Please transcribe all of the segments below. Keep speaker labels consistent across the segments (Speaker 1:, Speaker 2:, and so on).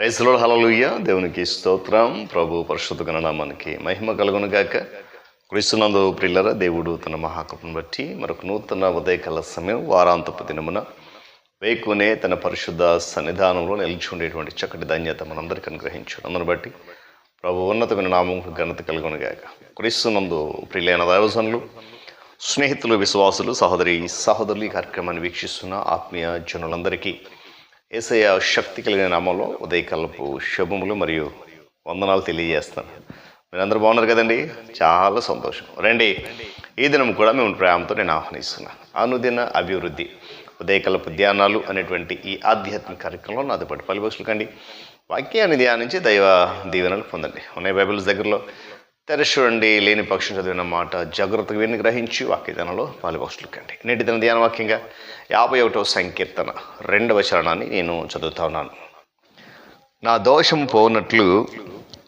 Speaker 1: రైసులో hallelujah దేవునికి స్తోత్రం. ప్రభు పరిశుద్ధ గణనామానికి మహిమ కలుగును గాక క్రీస్తునందు ప్రిల్లర దేవుడు తన మహాకృపను బట్టి మరొక నూతన ఉదయకాల సమయం వారాంతపు దినమున వేకునే తన పరిశుద్ధ సన్నిధానంలో నిలిచి ఉండేటువంటి చక్కటి ధన్యత మనందరికీ అనుగ్రహించాడు. అందును బట్టి ప్రభు ఉన్నతమైన నామం ఘనత కలుగును గాక క్రీస్తునందు ప్రియులైన దైవజనులు స్నేహితులు విశ్వాసులు సహోదరి సహోదరులు ఈ కార్యక్రమాన్ని వీక్షిస్తున్న ఆత్మీయ జనులందరికీ ఏసయ్య శక్తి కలిగిన నామంలో ఉదయకాలపు శుభములు మరియు వందనాలు తెలియజేస్తాను. మీరందరూ బాగున్నారు కదండి? చాలా సంతోషం. రండి ఈ దినం కూడా మేము ప్రేమతో నేను ఆహ్వానిస్తున్నాను. అనుదిన అభివృద్ధి ఉదయకల్ప ధ్యానాలు అనేటువంటి ఈ ఆధ్యాత్మిక కార్యక్రమంలో నాతో పాటు పలుబోసులు కండి వాక్యాన్ని ధ్యానించి దైవ దీవెనలు పొందండి. ఉన్నాయి బైబిల్స్ దగ్గరలో. తెరచి చూడండి లేని పక్షం చదివిన మాట జాగ్రత్తగా విని గ్రహించి వాక్యదానంలో పాలుపక్షులు నేటి దిన ధ్యాన వాక్యంగా యాభై ఒకటో సంకీర్తన రెండవ చరణాన్ని నేను చదువుతా ఉన్నాను. నా దోషం పోనట్లు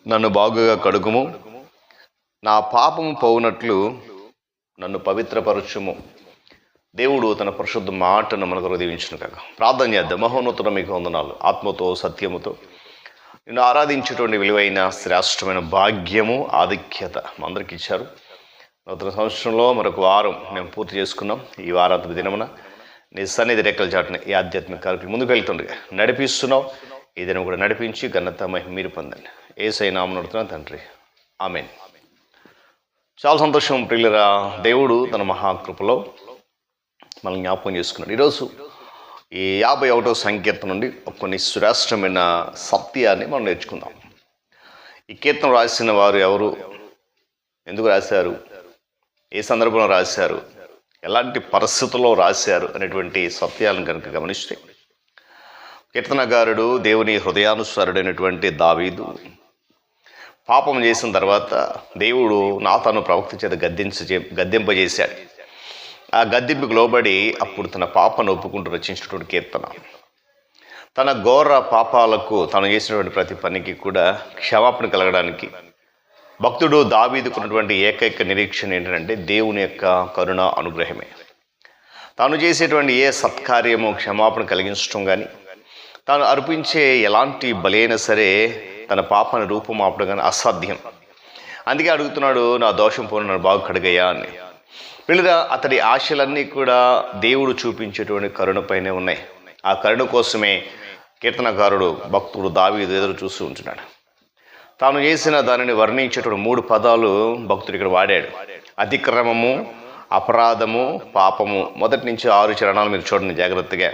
Speaker 1: నన్ను బాగుగా కడుగుము. నా పాపము పోనట్లు నన్ను పవిత్రపరచుము. దేవుడు తన పరిశుద్ధ మాటను మనకు దీవించును కాక ప్రార్థన చేద్దాం. మహోన్నతుడ మీకు వందనాలు. ఆత్మతో సత్యముతో నిన్ను ఆరాధించేటువంటి విలువైన శ్రేష్టమైన భాగ్యము ఆధిక్యత మా అందరికి ఇచ్చారు. నూతన సంవత్సరంలో మరొక వారం మేము పూర్తి చేసుకున్నాం. ఈ వారాంతపు దినమున నీ సన్నిధి రెక్కల చాటున ఈ ఆధ్యాత్మిక కార్యక్రమం ముందుకు వెళ్తుండగా నడిపిస్తున్నావు. ఈ దినం కూడా నడిపించి ఘనత మీరు పొందండి. ఏసై నామం నడుతున్నా తండ్రి. ఆమెన్. చాలా సంతోషం ప్రియులరా దేవుడు తన మహాకృపలో మనం జ్ఞాపకం చేసుకున్నాడు. ఈరోజు ఈ యాభై ఒకటో సంకీర్తన నుండి కొన్ని శ్రేష్టమైన సత్యాన్ని మనం నేర్చుకుందాం. ఈ కీర్తన రాసిన వారు ఎవరు? ఎందుకు రాశారు? ఏ సందర్భంలో రాశారు? ఎలాంటి పరిస్థితుల్లో రాశారు అనేటువంటి సత్యాలను కనుక గమనిస్తే కీర్తనగారుడు దేవుని హృదయానుసారుడైనటువంటి దావీదు పాపం చేసిన తర్వాత దేవుడు నాతాను ప్రవక్త చేత గద్దించ గద్దెంపజేశాడు. ఆ గద్దెంపుకు లోబడి అప్పుడు తన పాపను ఒప్పుకుంటూ రచించినటువంటి కీర్తన. తన ఘోర పాపాలకు తను చేసినటువంటి ప్రతి పనికి కూడా క్షమాపణ కలగడానికి భక్తుడు దావీదుకున్నటువంటి ఏకైక నిరీక్షణ ఏంటంటే దేవుని యొక్క కరుణ అనుగ్రహమే. తాను చేసేటువంటి ఏ సత్కార్యము క్షమాపణ కలిగించడం కానీ తాను అర్పించే ఎలాంటి బలైనా సరే తన పాపను రూపుమాపడం కానీ అసాధ్యం. అందుకే అడుగుతున్నాడు నా దోషం పోను నన్ను బాగా కడిగయ్యా అని. వీళ్ళుగా అతడి ఆశలన్నీ కూడా దేవుడు చూపించేటువంటి కరుణపైనే ఉన్నాయి. ఆ కరుణ కోసమే కీర్తనకారుడు భక్తుడు దావీదు ఎదురు చూస్తూ ఉంటున్నాడు. తాను చేసిన దానిని వర్ణించేటువంటి మూడు పదాలు భక్తుడు ఇక్కడ వాడాడు. అతిక్రమము అపరాధము పాపము. మొదటి నుంచి ఆరు చరణాలు మీరు చూడండి జాగ్రత్తగా.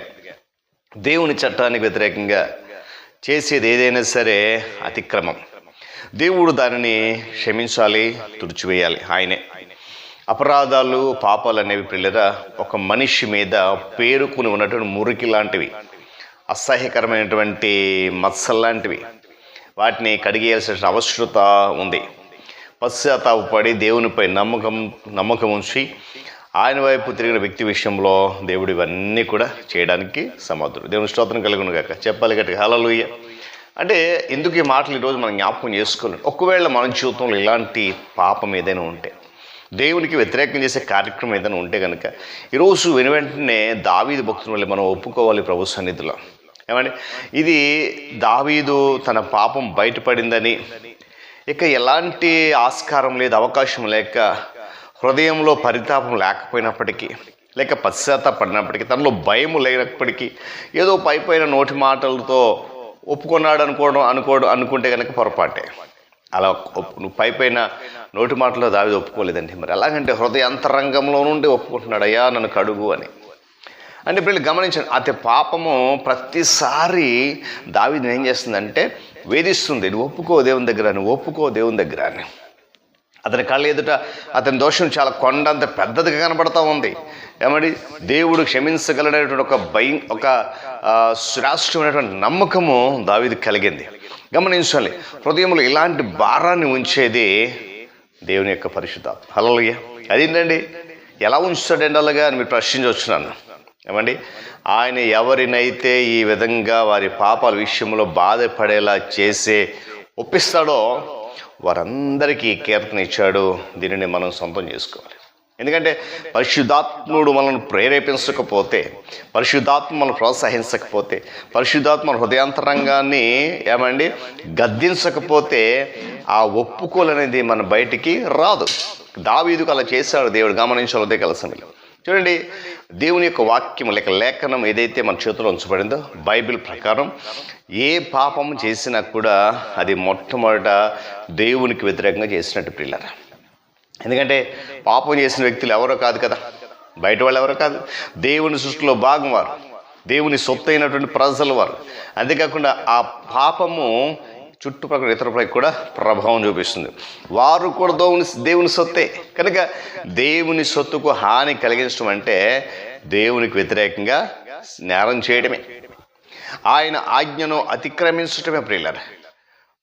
Speaker 1: దేవుని చట్టానికి వ్యతిరేకంగా చేసేది ఏదైనా సరే అతిక్రమం. దేవుడు దానిని క్షమించాలి తుడిచివేయాలి ఆయనే. అపరాధాలు పాపాలు అనేవి పిల్లరా ఒక మనిషి మీద పేరుకుని ఉన్నటువంటి మురికి లాంటివి అసహ్యకరమైనటువంటి మత్సల్లాంటివి వాటిని కడిగేయాల్సిన అవసరత ఉంది. పశ్చాత్తాపడి దేవునిపై నమ్మకం నమ్మకం ఉంచి ఆయన వైపు తిరిగిన వ్యక్తి విషయంలో దేవుడు ఇవన్నీ కూడా చేయడానికి సమర్థుడు. దేవుని స్తోత్రం కలుగును కాక చెప్పాలి గట్టి హలలుయ్య అంటే ఎందుకు ఈ మాటలు ఈరోజు మనం జ్ఞాపకం చేసుకోలేదు ఒకవేళ మన జీవితంలో ఇలాంటి పాపం ఏదైనా ఉంటే దేవునికి వ్యతిరేకం చేసే కార్యక్రమం ఏదైనా ఉంటే కనుక ఈరోజు వెను వెంటనే దావీదు భక్తుల వల్ల మనం ఒప్పుకోవాలి ప్రభు సన్నిధిలో. ఏమండి? ఇది దావీదు తన పాపం బయటపడిందని ఇక ఎలాంటి ఆస్కారం లేదు అవకాశం లేక హృదయంలో పరితాపం లేకపోయినప్పటికీ లేక పశ్చాత్తాపడినప్పటికీ తనలో భయం లేనప్పటికీ ఏదో పైపైన నోటి మాటలతో ఒప్పుకున్నాడు అనుకోవడం అనుకోవడం అనుకుంటే కనుక పొరపాటే. అలా ఒప్పు- నువ్వు పై పైన నోటి మాటలో దావి ఒప్పుకోలేదండి. మరి ఎలాగంటే హృదయ అంతరంగంలో నుండి ఒప్పుకుంటున్నాడు అయ్యా నన్ను కడుగు అని. అంటే ఇప్పుడు గమనించండి అతి పాపము ప్రతిసారి దావిని ఏం చేస్తుందంటే వేధిస్తుంది నువ్వు ఒప్పుకో దేవుని దగ్గర నువ్వు ఒప్పుకో దేవుని దగ్గర అని. అతని కళ్ళ ఎదుట అతని దోషం చాలా కొండంత పెద్దదిగా కనబడతా ఉంది. ఏమండి? దేవుడు క్షమించగలడేటువంటి ఒక భయం ఒక ఆ, శ్రేష్టమైనటువంటి నమ్మకము దావిది కలిగింది. గమనించాలి హృదయంలో ఇలాంటి భారాన్ని ఉంచేది దేవుని యొక్క పరిశుద్ధ హలలుయ్య అదేంటండి? ఎలా ఉంచుతాడండి అలాగా అని మీరు ప్రశ్నించవచ్చున్నాను. ఏమండి? ఆయన ఎవరినైతే ఈ విధంగా వారి పాపాల విషయంలో బాధపడేలా చేసే ఒప్పిస్తాడో వారందరికీ కీర్తన ఇచ్చాడు. దీనిని మనం సొంతం చేసుకోవాలి. ఎందుకంటే పరిశుద్ధాత్ముడు మనల్ని ప్రేరేపించకపోతే పరిశుద్ధాత్మ ప్రోత్సహించకపోతే పరిశుద్ధాత్మ హృదయాంతరంగాన్ని ఏమండి? గద్దించకపోతే ఆ ఒప్పుకోలు అనేది మన బయటికి రాదు. దావీదుకు అలా చేశాడు దేవుడు. గమనించాలి కలిసి చూడండి దేవుని యొక్క వాక్యం లేక లేఖనం ఏదైతే మన చేతిలో ఉంచబడిందో బైబిల్ ప్రకారం ఏ పాపం చేసినా కూడా అది మొట్టమొదట దేవునికి వ్యతిరేకంగా చేసినట్టు పిల్లరా ఎందుకంటే పాపం చేసిన వ్యక్తులు ఎవరో కాదు కదా. బయట వాళ్ళు ఎవరో కాదు. దేవుని సృష్టిలో భాగం వారు. దేవుని సొత్తు అయినటువంటి ప్రజలు వారు. అంతేకాకుండా ఆ పాపము చుట్టుపక్కల ఇతరులపై కూడా ప్రభావం చూపిస్తుంది. వారు కూడా దేవుని దేవుని సొత్తే. కనుక దేవుని సొత్తుకు హాని కలిగించడం అంటే దేవునికి వ్యతిరేకంగా నేరం చేయడమే. ఆయన ఆజ్ఞను అతిక్రమించటమే ప్రియులరు.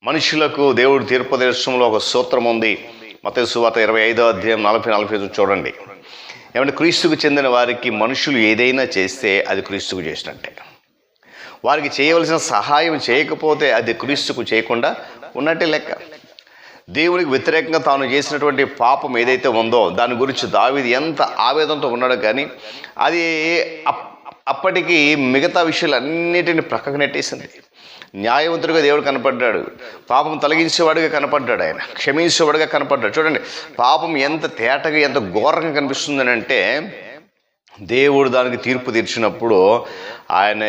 Speaker 1: మనుషులకు దేవుడు తీర్పదేశంలో ఒక సూత్రం ఉంది. మత సువాత ఇరవై ఐదో అధ్యాయం నలభై నలభై ఐదు చూడండి. ఏమంటే క్రీస్తుకు చెందిన వారికి మనుషులు ఏదైనా చేస్తే అది క్రీస్తుకు చేసినట్టే. వారికి చేయవలసిన సహాయం చేయకపోతే అది క్రీస్తుకు చేయకుండా ఉన్నట్టే లెక్క. దేవునికి వ్యతిరేకంగా తాను చేసినటువంటి పాపం ఏదైతే ఉందో దాని గురించి దావిది ఎంత ఆవేదనతో ఉన్నాడో కానీ అది అప్- అప్పటికి మిగతా విషయాలన్నిటిని ప్రక్కకు నెట్టేసింది. న్యాయవంతుడిగా దేవుడు కనపడ్డాడు. పాపం తొలగించేవాడిగా కనపడ్డాడు ఆయన. క్షమించేవాడిగా కనపడ్డాడు. చూడండి పాపం ఎంత తేటగా ఎంత ఘోరంగా కనిపిస్తుందని అంటే దేవుడు దానికి తీర్పు తీర్చినప్పుడు ఆయన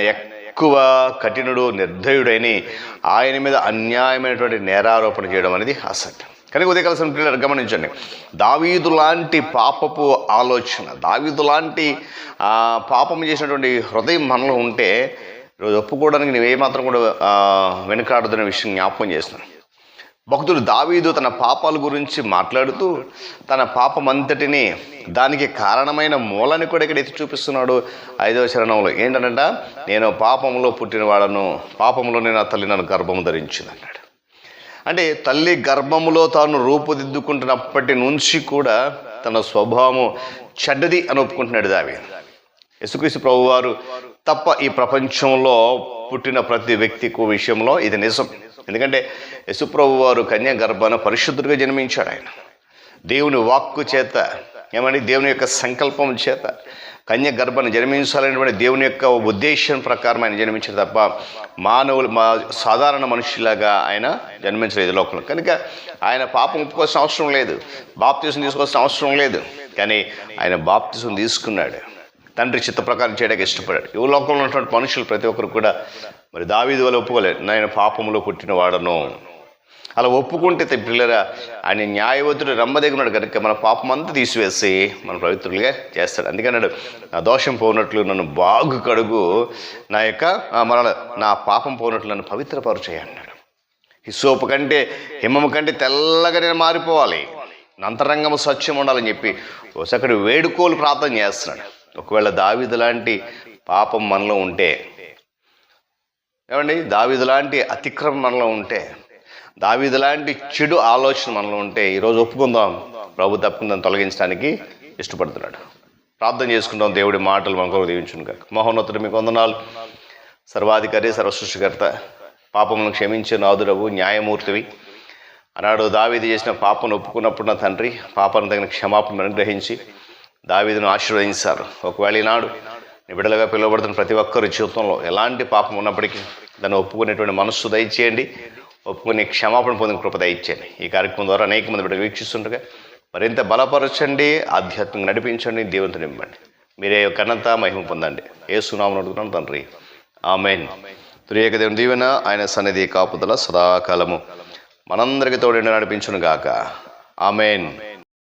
Speaker 1: ఎక్కువ కఠినుడు నిర్దయుడని ఆయన మీద అన్యాయమైనటువంటి నేరారోపణ చేయడం అనేది అసత్యం. కనుక ఉదయకాల్సిన పిల్లలు గమనించండి. దావీదు లాంటి పాపపు ఆలోచన దావీదు లాంటి పాపం చేసినటువంటి హృదయం మనలో ఉంటే ఈరోజు ఒప్పుకోవడానికి నువ్వు ఏమాత్రం కూడా ఆ, విషయం జ్ఞాపకం చేస్తున్నాను. భక్తుడు దావీదు తన పాపాల గురించి మాట్లాడుతూ తన పాపం అంతటిని దానికి కారణమైన మూలని కూడా ఇక్కడ ఎత్తి చూపిస్తున్నాడు ఐదవ చరణంలో. ఏంటనంట నేను పాపంలో పుట్టినవాడను నేను ఆ తల్లి నన్ను గర్భము ధరించింది అన్నాడు. అంటే తల్లి గర్భములో తాను రూపుదిద్దుకుంటున్నప్పటి నుంచి కూడా తన స్వభావము చెడ్డది అని ఒప్పుకుంటున్నాడు దావి యేసుక్రీస్తు ప్రభువారు తప్ప ఈ ప్రపంచంలో పుట్టిన ప్రతి వ్యక్తికి విషయంలో ఇది నిజం. ఎందుకంటే యశుప్రభు వారు కన్యా గర్భాన పరిశుద్ధుడిగా జన్మించాడు ఆయన. దేవుని వాక్కు చేత ఏమని దేవుని యొక్క సంకల్పం చేత కన్య గర్భను జన్మించాలనేటువంటి దేవుని యొక్క ఉద్దేశం ప్రకారం ఆయన జన్మించాడు తప్ప మానవులు మా సాధారణ మనుషులాగా ఆయన జన్మించలేదు లోకంలో. కనుక ఆయన పాపం ఒప్పుకోవాల్సిన అవసరం లేదు. బాప్తీసం తీసుకోవాల్సిన అవసరం లేదు. కానీ ఆయన బాప్తీసం తీసుకున్నాడు. తండ్రి చిత్త ప్రకారం చేయడానికి ఇష్టపడాడు. ఈ లోకంలో ఉన్నటువంటి మనుషులు ప్రతి ఒక్కరు కూడా మరి దావీది వల్ల ఒప్పుకోలేదు. నేను పాపంలో పుట్టిన వాడను. అలా ఒప్పుకుంటే పిల్లరా ఆయన న్యాయవతుడు రమ్మదగినాడు కనుక మన పాపం అంతా తీసివేసి మన పవిత్రులుగా చేస్తాడు. అందుకన్నాడు నా దోషం పోనట్లు నన్ను బాగు కడుగు. నా యొక్క ఆ, మరల నా పాపం పోనట్లు నన్ను పవిత్రపరుచేయి అన్నాడు. హిసోపు కంటే హిమము కంటే తెల్లగా నేను మారిపోవాలి. అంతరంగము స్వచ్ఛం ఉండాలని చెప్పి ఒకసారి వేడుకోలు ప్రార్థన చేస్తున్నాడు. ఒకవేళ దావిదు లాంటి పాపం మనలో ఉంటే ఏమండి? దావిదు లాంటి అతిక్రమం మనలో ఉంటే దావిదు లాంటి చెడు ఆలోచన మనలో ఉంటే ఈరోజు ఒప్పుకుందాం. ప్రభు తప్పుకుందాం తొలగించడానికి ఇష్టపడుతున్నాడు. ప్రార్థన చేసుకుంటాం దేవుడి మాటలు మనకు దీవించును కాక మహోన్నతుడు మీకు వందనాలు. సర్వాధికారి సర్వసృష్టికర్త పాపమును క్షమించే నాదురవు న్యాయమూర్తివి. ఆనాడు దావీది చేసిన పాపను ఒప్పుకున్నప్పుడు నా తండ్రి పాపను తగిన క్షమాపణ అనుగ్రహించి దావీదును ఆశీర్వదించారు. ఒకవేళ ఈనాడు నీ పిలువబడుతున్న ప్రతి ఒక్కరి జీవితంలో ఎలాంటి పాపం ఉన్నప్పటికీ దాన్ని ఒప్పుకునేటువంటి మనస్సు దయచేయండి. ఒప్పుకునే క్షమాపణ పొందిన కృప దయచేయండి. ఈ కార్యక్రమం ద్వారా అనేక మంది బిడ్డలు వీక్షిస్తుండగా మరింత బలపరచండి ఆధ్యాత్మికంగా నడిపించండి దేవునితో నింపండి. మీరే ఘనత మహిమ పొందండి. ఏ సునామను అడుగుతున్నాను తండ్రి. ఆమెన్. త్రియేక దేవుని దీవెన ఆయన సన్నిధి కాపుదల సదాకాలము. మనందరికి తోడేండి నడిపించును గాక ఆమెన్.